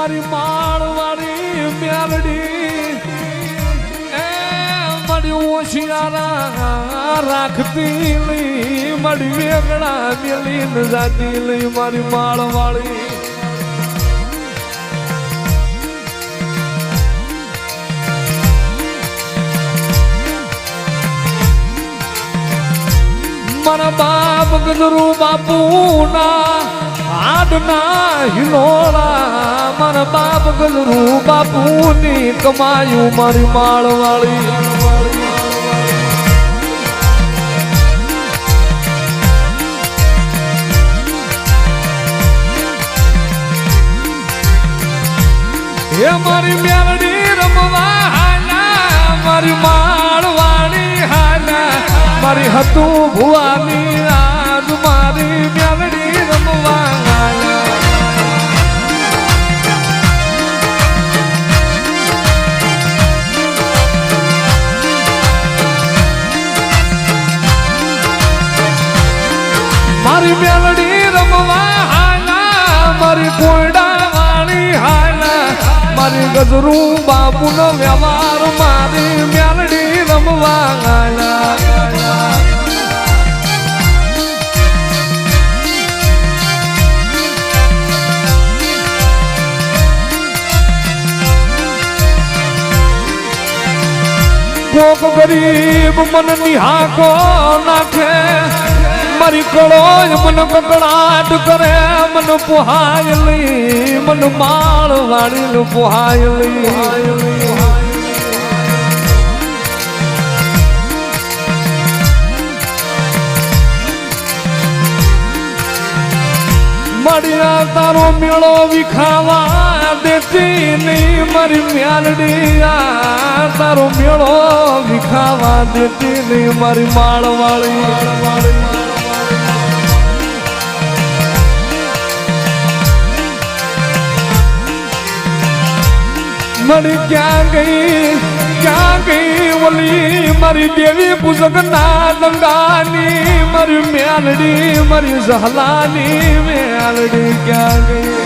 મારી માળ વાળી મ્યાલડી એ મારી ઓશિયારા રાખતી લઈ, મારી વેગળા મેલી ન જાતી લઈ, મારી માળ વાળી મારા બાપ ગજરુ બાપુ ના આડના હિલોળા મારા બાપ ગજરુ બાપુની કમાયું મારી માળ વાળી હે મારી મેરડી રમવા હાલા, મારી માળ વાળી હાલા, મારી હતું ભુવાની મારી ગજરું બાપુનો વ્યવહાર મારી મેલડી રમવા હાલા કોક ગરીબ મન નિહાકો નાખે. મારી કળોય મને કકડાટ કરે, મને પોહાય મને માળ વાળી પોહાય લઈ મળ્યા તારો મેળો વિખાવા દેતી નહીં, મારી મ્યાલડી આ તારો મેળો વિખાવા દેતી નહીં, મારી માળ વાળી. મળી ક્યાં ગઈ? ક્યાં ગઈ ઓલી મારી દેવી પૂજક ના દંગાની મારી મેલડી, મારી ઝહલાની મેલડી ક્યાં ગઈ?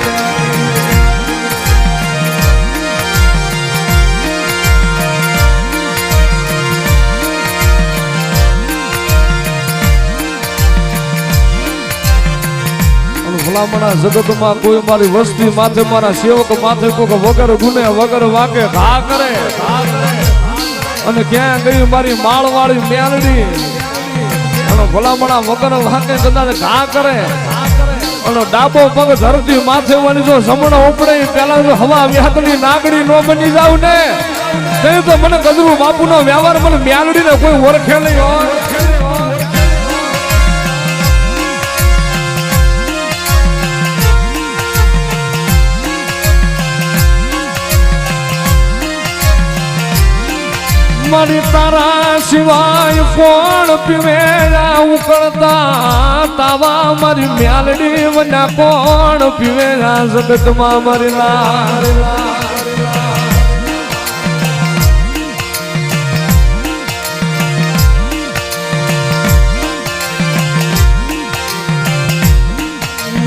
ભલામણા જગતમાં કોઈ મારી વસ્તી માથે, મારા સેવક માથે કોક વગર ગુને, વગર વાકે, ઘા કરે. અને ક્યાં ગઈ મારી માળવાળી મેલડી? અને ભલામણા વગર વાકે કદાચ ઘા કરે. અને ડાબો પગ ધરતી માથે વળી જો જમણો ઉપડે પેલા જો હવા વ્યાતની નાગડી નો બની જાવ ને, તે તો મને ગજરું બાપુનો વ્યવહાર મને મ્યાલડી ને કોઈ ઓળખે નહીં હોય. મારી તારા સિવાય કોણ પીવે ઉકળતા? તાવા મારી મ્યાલડી વના કોણ પીવે જગતમાં મારી લાલ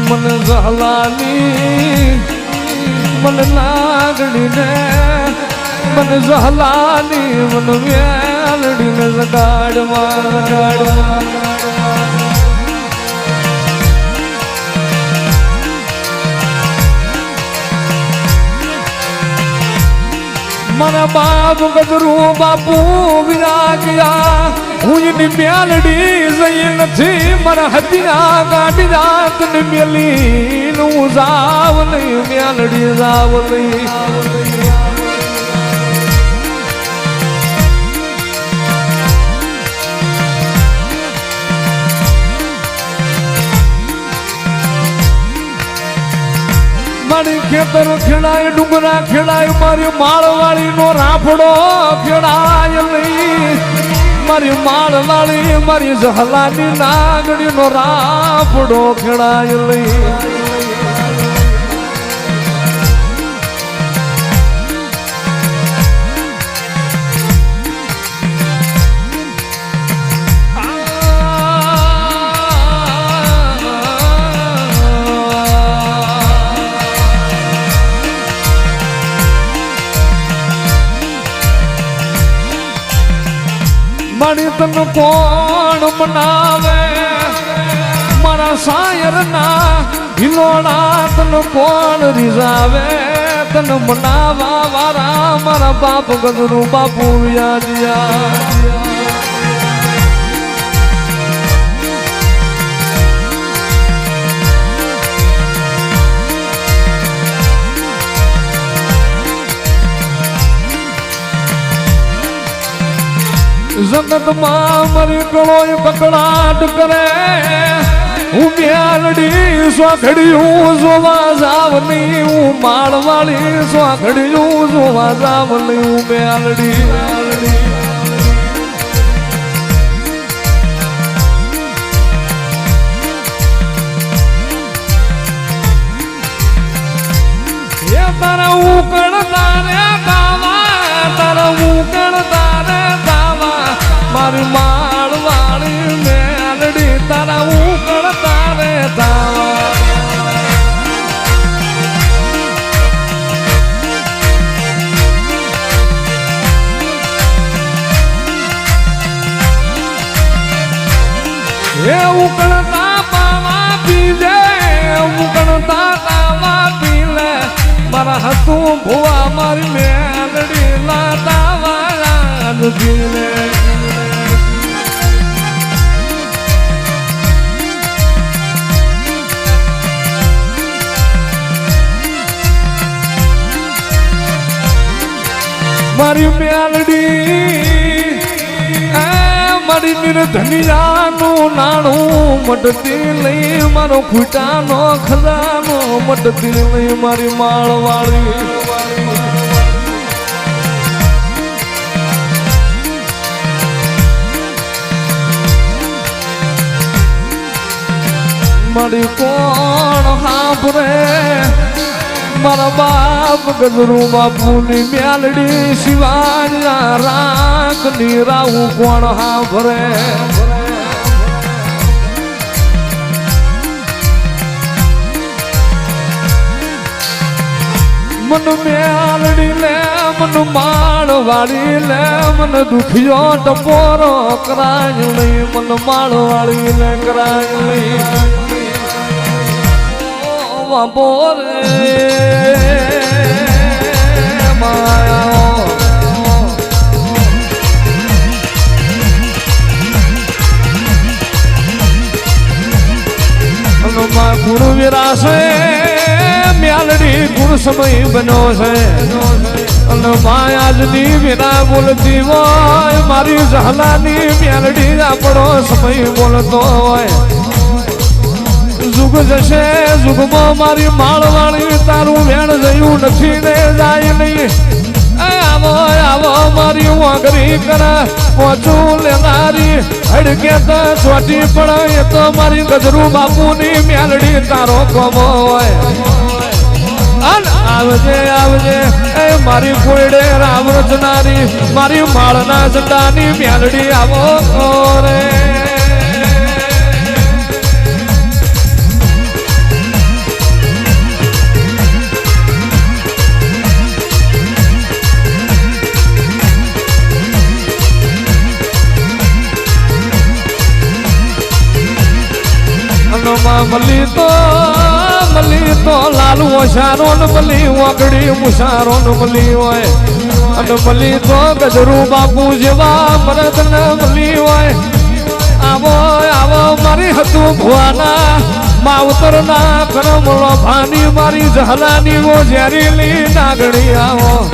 મન ઝહલાની મન લાગણી ને મન જહલાની મન વેલડી ને જગાડવા જગાડવા મારા બાપ ગજરું બાપુ વિરાગ્યા હું એની મ્યાલડી જઈ નથી, મારા હતિયા ગાડી રાત ને મેલી હું જાવ નહીં મ્યાલડી જાવ નહીં ખેતર ખેડાય, ડુંગરા ખેડાય, મારી માળવાળી નો રાફડો ખેડાય મારી માળવાળી, મારી જહલાની નાગડી નો રાફડો ખેડાય લઈ તન કોણ મનાવે? મારા શાયર ના હિલોડા તન કોણ રીઝાવે? તન મનાવા વારા મારા બાપ ગદરું બાપુ વ્યાજિયા. જગતમાં મરી ગળોય પકડાટ કરે. હું બ્યાલડી સ્વાખડી હું જોવા જાવની હું માળવાળી સ્વાખડી હું જોવા જાવની હું ઉકળ તારે એ ઉકળતા પાવા પીજે ઉકળતા તાવા પીલે. મારા હતું ભુવા મારી મેલડી લાતા વાળા પીલે મારી મેલડી મારી નિર્ધનિયાનું નાણું મટતી લઈ મારો ખૂટાનો ખજાનો મટતી લઈ મારી માળવાળી. મારી કોણ હાંભરે? મારા બાપ ગજરું બાપુની મ્યાલડી શિવાના રાખ નીરાવું કોણ હાંભરે મન મ્યાલડી લે, મન માળ વાળી લે, મન દુખિયો ટપોરો કરાય નહીં, મન માળ વાળી લે, કરાય નહીં. વાપોરે માયા હનુમાન ગુરુ વિરાશે મ્યાલડી ગુરુ સમય બનો છે અને માયાજની વિના બોલતી હોય, મારી ઝહલાની મ્યાલડી આપણો સમય બોલતો હોય. જુગ જશે, જુગમાં મારી માળવાળી તારું વેણ જયું નથી ને જાય નહીં. આવો આવો, મારી વાંગરી કરા પહોંચું લેનારી. હડકે તો ચોટી એ તો મારી ગજરું બાપુની મ્યાલડી તારો કમો હોય. આવજે આવજે, એ મારી ફોડે રામ રચનારી, મારી માળના જટાની મેલડી આવો રે મલી તો મલી તો લાલુ ઓછારો ને મલી વગડી મુસારો ને મલી હોય. અને મલી તો ગજરું બાપુ જેવા મરદ ને મલી હોય. આવો આવો મારી હતું ભુવાના માવતર ના કરમલો ભાની, મારી જહલાની ઓ ઝેરીલી નાગણી આવો.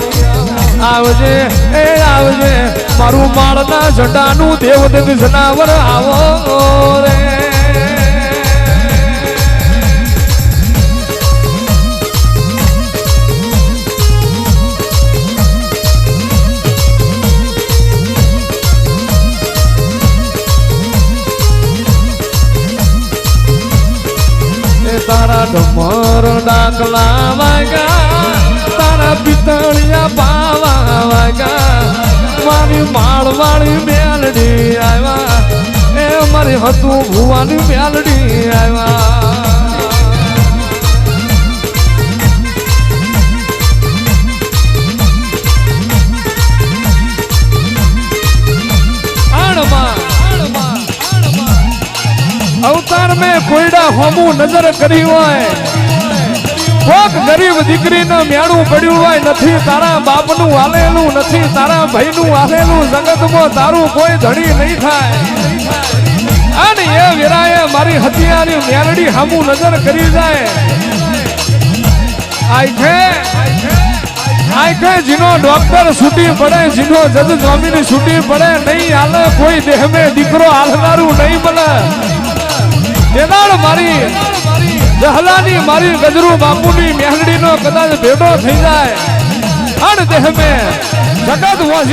આવજે, એ આવજે, મારું માળના ઝંડાનું દેવ જનાવર આવો રે. વાળી મેલડી આવ્યા. એ મારી હતું ભુવાની મેલડી આવ્યા. અવતાર મેં કોયડા હોમું નજર કરી હોય. કોક ગરીબ દીકરીને મેળું પડ્યું હોય, નથી તારા બાપનું હાલેલું, નથી તારા ભાઈનું હાલેલું, જગતમાં તારું કોઈ ધણી નહીં થાય. અને એ વેરાએ મારી હત્યાની મેરડી હામું નજર કરી જાય. આઈખે આઈખે જીનો ડોક્ટર છૂટી પડે, જીનો જજ સ્વામીની છૂટી પડે, નહીં હાલે, કોઈ દેહ દીકરો હાલનારું નહીં બને. તેદાળ મારી જહલાની મારી ગજરુ બાપુની મેહડીનો કદાચ ભેટો થઈ જાય. અણ દેહ મેં જગત